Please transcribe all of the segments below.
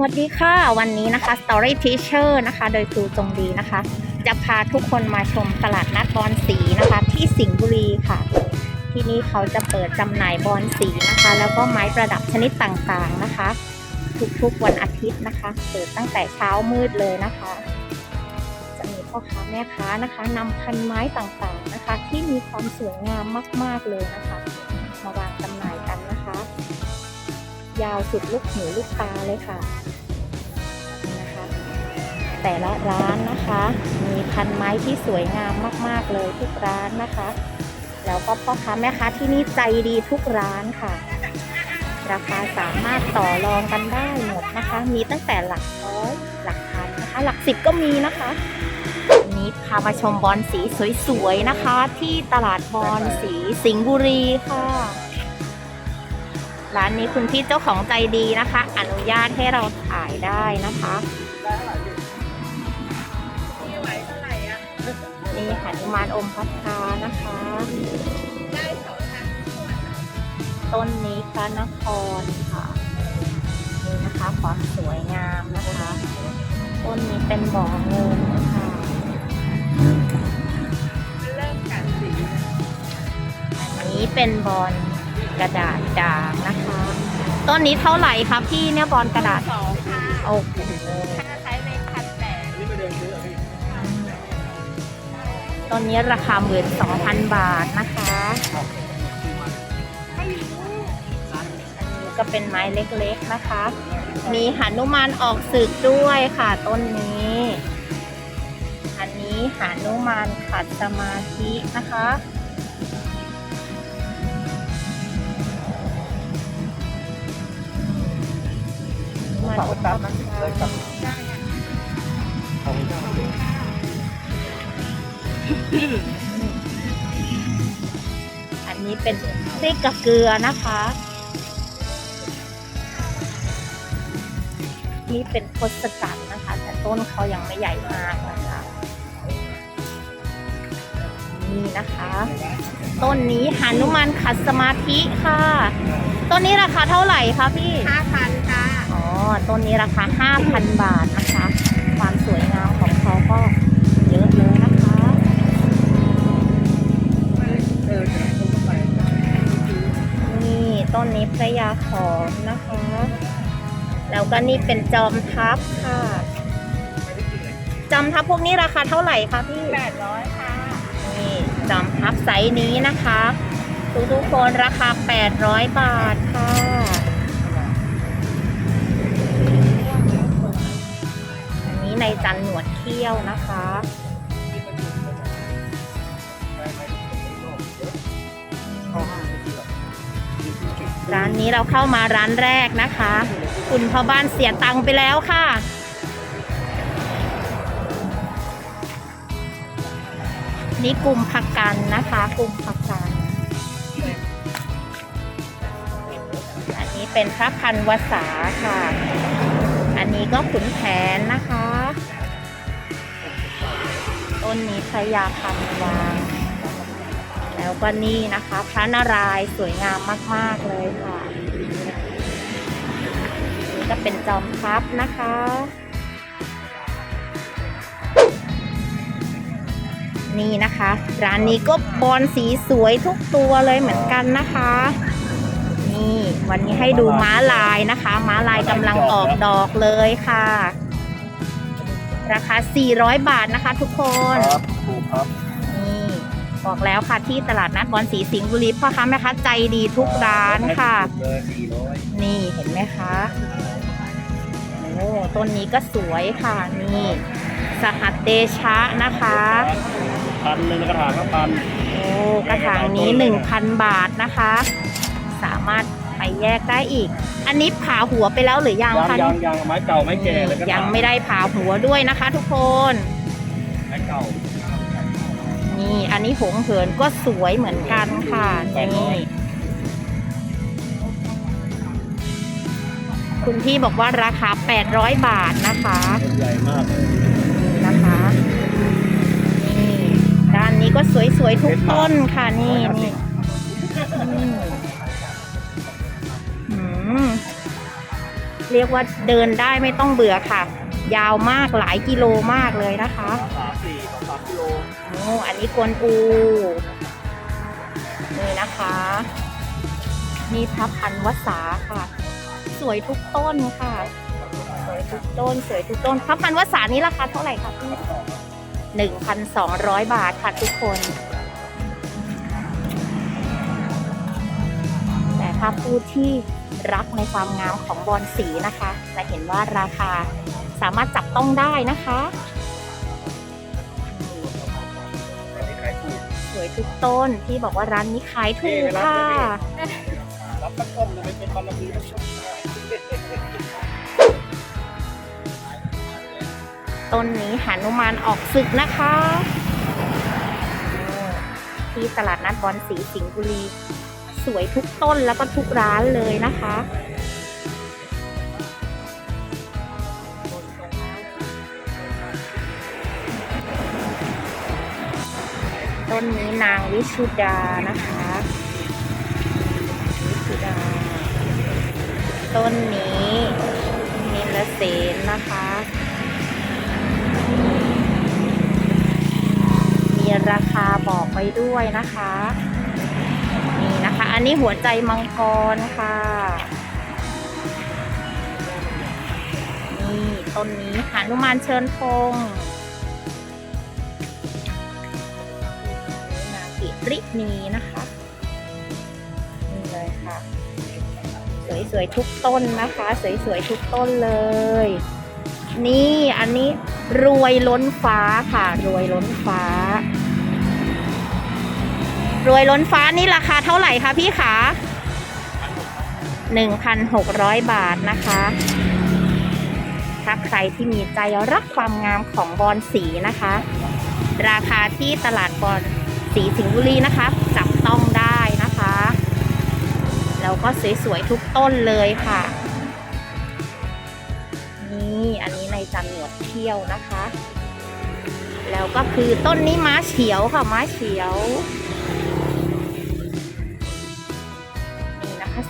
วัสดีค่ะ วันนี้นะคะ Story Teacher นะคะ โดยครูจงดีนะคะ จะพาทุกคนมาชมตลาดนัดบอนสีนะคะ ที่สิงห์บุรีค่ะ ที่นี่เขาจะเปิดจำหน่ายบอนสีนะคะ แล้วก็ไม้ประดับชนิดต่างๆนะคะ ทุกๆวันอาทิตย์นะคะ เปิดตั้งแต่เช้ามืดเลยนะคะ จะมีพ่อค้าแม่ค้านะคะนำพันไม้ต่างๆนะคะ ที่มีความสวยงามมากๆเลยนะคะมาวางจำหน่าย ยาวสุดลูกหูลูกตาเลยค่ะนะคะ แต่ละร้านนะคะ มีพันไม้ที่สวยงามมาก ๆ เลยทุกร้านนะคะ แล้วก็พ่อค้าแม่ค้าที่นี่ใจดีทุกร้านค่ะ ราคาสามารถต่อรองกันได้หมดนะคะ มีตั้งแต่หลักร้อยหลักพันนะคะ หลักสิบก็มีนะคะนี้พามาชมบอลสีสวยๆนะคะ ที่ตลาดบอลสีสิงห์บุรีค่ะ ร้านนี้คุณพี่เจ้าของใจดีนะคะ อนุญาตให้เราถ่ายได้นะคะมีไหวเท่าไหร่อะนี่ค่ะนิมานอมพัฒนานะคะได้สองพันต้นนี้พระนครค่ะนี่นะคะความสวยงามนะคะ ต้นนี้เป็นบ่อเงินค่ะเริ่มกันสีอันนี้เป็นบอล กระดาษด่างนะคะ ต้นนี้เท่าไหร่คะพี่เนี่ยบอลกระดาษสองค่ะโอ้โหค่าใช้ในพันแปดต้นนี้ราคาหมื่นสองพันบาทนะคะไม่รู้อันนี้ก็เป็นไม้เล็กๆนะคะ มีหานุมานออกศึกด้วยค่ะต้นนี้ อันนี้หานุมานขัดสมาธินะคะ ฝากไว้แป๊บเลยกลับขอบคุณครับอันนี้เป็นพริกกับเกลือนะคะนี่เป็นทศกัณฐ์นะคะ แต่ต้นเขายังไม่ใหญ่มากนะคะนี่นะคะ ต้นนี้หานุมานขัดสมาธิค่ะ ต้นนี้ราคาเท่าไหร่คะพี่ห้าพัน ต้นนี้ราคา 5,000 บาทนะคะ ความสวยงามของเขาก็เยอะเลยนะคะเออเดี๋ยวผมก็ไปนี่ต้นนี้พระยาขอมนะคะ แล้วก็นี่เป็นจอมทัพค่ะ จอมทัพพวกนี้ราคาเท่าไหร่คะพี่แปดร้อยค่ะ นี่จอมทัพไซส์นี้นะคะ ทุกทุกๆคนราคา 800 บาทค่ะ ในจันหนวดเขี้ยวนะคะ ร้านนี้เราเข้ามาร้านแรกนะคะ คุณพ่อบ้านเสียตังค์ไปแล้วค่ะนี่กลุ่มผักกันนะคะกลุ่มผักกันอันนี้เป็นพระพันวษาค่ะ อันนี้ก็ขุนแผนนะคะ ต้นนี้พระยาพันวางแล้วก็นี่นะคะ พระนารายณ์สวยงามมาก ๆ เลยค่ะนี่ก็เป็นจอมทัพนะคะนี่นะคะ ร้านนี้ก็บอลสีสวยทุกตัวเลยเหมือนกันนะคะ นี่วันนี้ให้ดูม้าลายนะคะ ม้าลายกำลังออกดอกเลยค่ะ ราคา 400 บาทนะคะทุกคน ครับถูกครับนี่บอกแล้วค่ะที่ตลาดนัดบอลสีสิงห์บุรีพ่อค้าแม่ค้าใจดีทุกร้านค่ะเลยสี่ร้อยนี่เห็นไหมคะโอ้ต้นนี้ก็สวยค่ะนี่สหัสเดชะนะคะ พันหนึ่งกระถางละพัน โอ้กระถางนี้ 1,000 บาทนะคะ สามารถไป แยกได้อีก อันนี้ผ่าหัวไปแล้วหรือยังยังคะยังยังไม้เก่าไม้แก่เลยกระถายังไม่ได้ผ่าหัวด้วยนะคะ ทุกคนไม้เก่านี่อันนี้หงเหินก็สวยเหมือนกันค่ะนี่คุณพี่บอกว่าราคา 800 บาทนะคะต้นใหญ่มากเลยนี่นะคะนี่ด้านนี้ก็สวยๆทุกต้นค่ะนี่นี่อื มเรียกว่าเดินได้ไม่ต้องเบื่อค่ะ ยาวมากหลายกิโลมากเลยนะคะสามสี่สองสามกิโลโอ้อันนี้กวนอู นี่นะคะ นี่พระพันวษาค่ะ สวยทุกต้นค่ะ สวยทุกต้นสวยทุกต้นพระพันวษานี้ราคาเท่าไหร่คะพี่หนึ่งพันสองร้อยบาทค่ะทุกคนแต่ถ้าผู้ที่ รักในความงามของบอลสีนะคะ จะเห็นว่าราคาสามารถจับต้องได้นะคะสวยทุกต้นที่บอกว่าร้านนี้ขายถูกค่ะรับตั้งต้นเลยเป็นบารมีต้นนี้หานุมานออกศึกนะคะ ที่ตลาดนัดบอลสีสิงห์บุรี สวยทุกต้นแล้วก็ทุกร้านเลยนะคะต้นนี้นางวิชุดานะคะ วิชุดา ต้นนี้นิลเสนนะคะ มีราคาบอกไว้ด้วยนะคะนี่นะคะ อันนี้หัวใจมังกรค่ะ นี่ต้นนี้หานุมานเชิญธงนี่นากิรินีนะคะนี่เลยค่ะ สวยๆทุกต้นนะคะ สวยๆทุกต้นเลย นี่อันนี้รวยล้นฟ้าค่ะ รวยล้นฟ้า รวยล้นฟ้านี่ราคาเท่าไหร่คะพี่คะ1,600 บาทนะคะ ถ้าใครที่มีใจรักความงามของบอลสีนะคะ ราคาที่ตลาดบอลสีสิงห์บุรีนะคะ จับต้องได้นะคะ แล้วก็สวยๆทุกต้นเลยค่ะ นี่อันนี้ในจันหนวดเที่ยวนะคะ แล้วก็คือต้นนี้ม้าเฉียวค่ะม้าเฉียว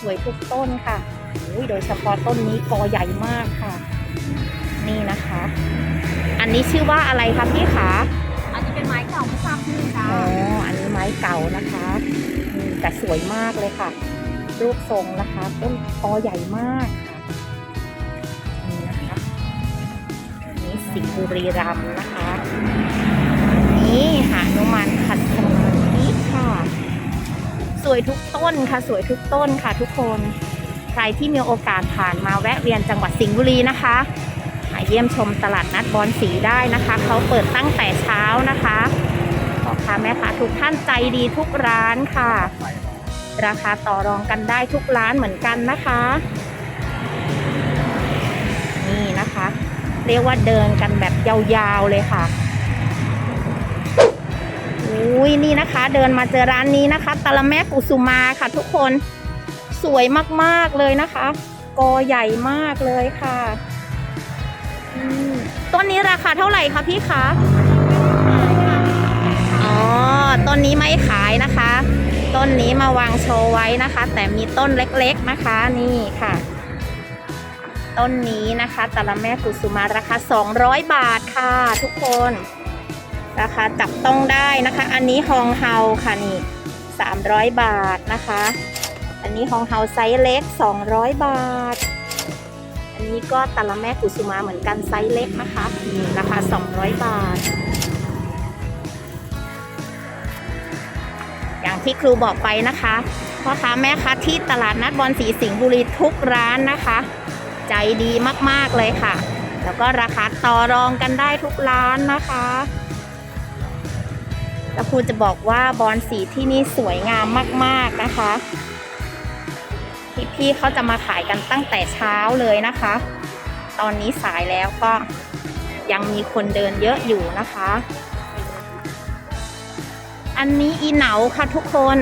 สวยทุกต้นค่ะอุ้ยโดยเฉพาะต้นนี้กอใหญ่มากค่ะ นี่นะคะ อันนี้ชื่อว่าอะไรคะพี่คะอันนี้เป็นไม้เก่าไม่ทราบชื่อจ้าอ๋ออันนี้ไม้เก่านะคะอืมแต่สวยมากเลยค่ะ รูปทรงนะคะต้นกอใหญ่มากค่ะนี่นะคะอันนี้สิงห์บุรีรัมย์นะคะ นี่หานุมานขัดสมาธิค่ะ สวยทุก ต้นค่ะสวยทุกต้นค่ะทุกคน ใครที่มีโอกาสผ่านมาแวะเวียนจังหวัดสิงห์บุรีนะคะมาเยี่ยมชมตลาดนัดบอนสีได้นะคะ เขาเปิดตั้งแต่เช้านะคะพ่อค้าแม่ค้าทุกท่านใจดีทุกร้านค่ะ ราคาต่อรองกันได้ทุกร้านเหมือนกันนะคะ นี่นะคะ เรียกว่าเดินกันแบบยาวๆเลยค่ะ อุ้ยนี่นะคะ เดินมาเจอร้านนี้นะคะตะละแม่กุสุมาค่ะ ทุกคนสวยมากๆเลยนะคะ กอใหญ่มากเลยค่ะต้นนี้ราคาเท่าไหร่คะพี่คะอ๋อต้นนี้ไม่ขายนะคะ ต้นนี้มาวางโชว์ไว้นะคะ แต่มีต้นเล็กๆนะคะ นี่ค่ะ ต้นนี้นะคะตะละแม่กุสุมาราคา 200 บาทค่ะ ทุกคน ราคาจับต้องได้นะคะ อันนี้ฮองเฮาค่ะนี่300 บาทนะคะ อันนี้ฮองเฮาไซส์เล็ก 200 บาท อันนี้ก็ตะละแม่กุสุมาเหมือนกันไซส์เล็กนะคะนี่ราคา 200 บาท อย่างที่ครูบอกไปนะคะพ่อค้าแม่ค้าที่ตลาดนัดบอลสีสิงห์บุรีทุกร้านนะคะ ใจดีมากๆเลยค่ะ แล้วก็ราคาต่อรองกันได้ทุกร้านนะคะ แล้วครูจะบอกว่าบอลสีที่นี่สวยงามมาก ๆนะคะพี่ๆเขาจะมาขายกันตั้งแต่เช้าเลยนะคะ ตอนนี้สายแล้วก็ยังมีคนเดินเยอะอยู่นะคะ อันนี้อีเหนาค่ะทุกคน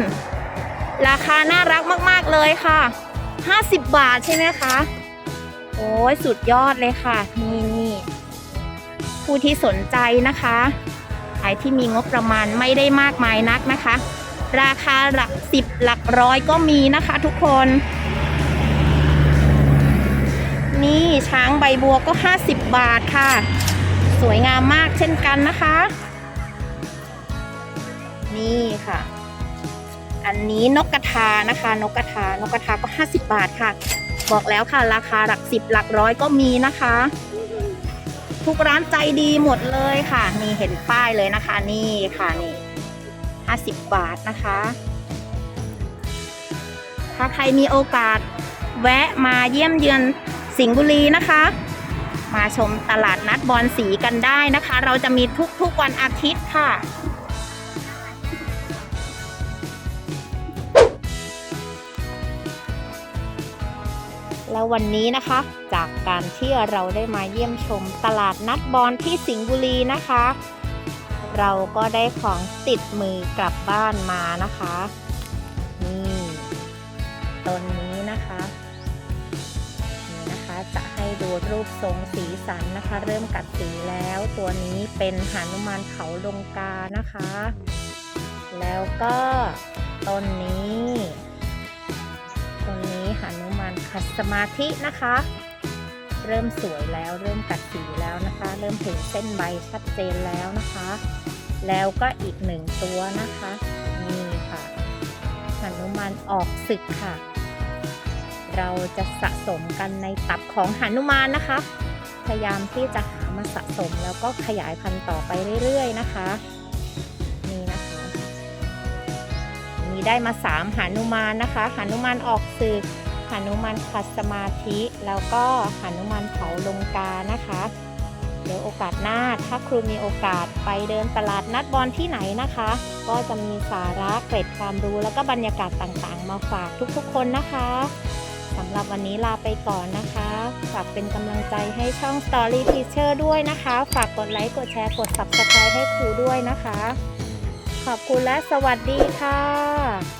ราคาน่ารักมากๆเลยค่ะ 50 บาทใช่ไหมคะ โอ้ยสุดยอดเลยค่ะ นี่นี่ผู้ที่สนใจนะคะ ใครที่มีงบประมาณไม่ได้มากมายนักนะคะ ราคาหลักสิบหลักร้อยก็มีนะคะทุกคน นี่ช้างใบบัวก็ 50 บาทค่ะ สวยงามมากเช่นกันนะคะ นี่ค่ะ อันนี้นกกระทานะคะ นกกระทานกกระทาก็ 50 บาทค่ะ บอกแล้วค่ะ ราคาหลักสิบหลักร้อยก็มีนะคะ ทุกร้านใจดีหมดเลยค่ะ นี่เห็นป้ายเลยนะคะ นี่ค่ะนี่50บาทนะคะ ถ้าใครมีโอกาสแวะมาเยี่ยมเยือนสิงห์บุรีนะคะ มาชมตลาดนัดบอลสีกันได้นะคะ เราจะมีทุกๆวันอาทิตย์ค่ะ วันนี้นะคะ จากการที่เราได้มาเยี่ยมชมตลาดนัดบอลที่สิงห์บุรีนะคะ เราก็ได้ของติดมือกลับบ้านมานะคะนี่ต้นนี้นะคะนี่นะคะจะให้ดูรูปทรงสีสันนะคะ เริ่มกัดสีแล้วตัวนี้เป็นหานุมานเขาลงกานะคะ แล้วก็ต้นนี้ต้นนี้หานุ ขัดสมาธินะคะ เริ่มสวยแล้วเริ่มกัดสีแล้วนะคะ เริ่มเห็นเส้นใบชัดเจนแล้วนะคะ แล้วก็อีกหนึ่งตัวนะคะนี่ค่ะหนุมานออกศึกค่ะ เราจะสะสมกันในตับของหนุมานนะคะ พยายามที่จะหามาสะสมแล้วก็ขยายพันธุ์ต่อไปเรื่อยๆนะคะนี่นะคะมีได้มา3หานุมานนะคะหานุมานออกศึก หานุมานขัดสมาธิแล้วก็หานุมานเผาลงกานะคะ เดี๋ยวโอกาสหน้าถ้าครูมีโอกาสไปเดินตลาดนัดบอลที่ไหนนะคะ ก็จะมีสาระเกร็ดความรู้แล้วก็บรรยากาศต่างๆ มาฝากทุกๆคนนะคะสำหรับวันนี้ลาไปก่อนนะคะ ฝากเป็นกำลังใจให้ช่อง Story Teacher ด้วยนะคะ ฝากกดไลค์ กดแชร์ กด Subscribe ให้ครูด้วยนะคะ ขอบคุณและสวัสดีค่ะ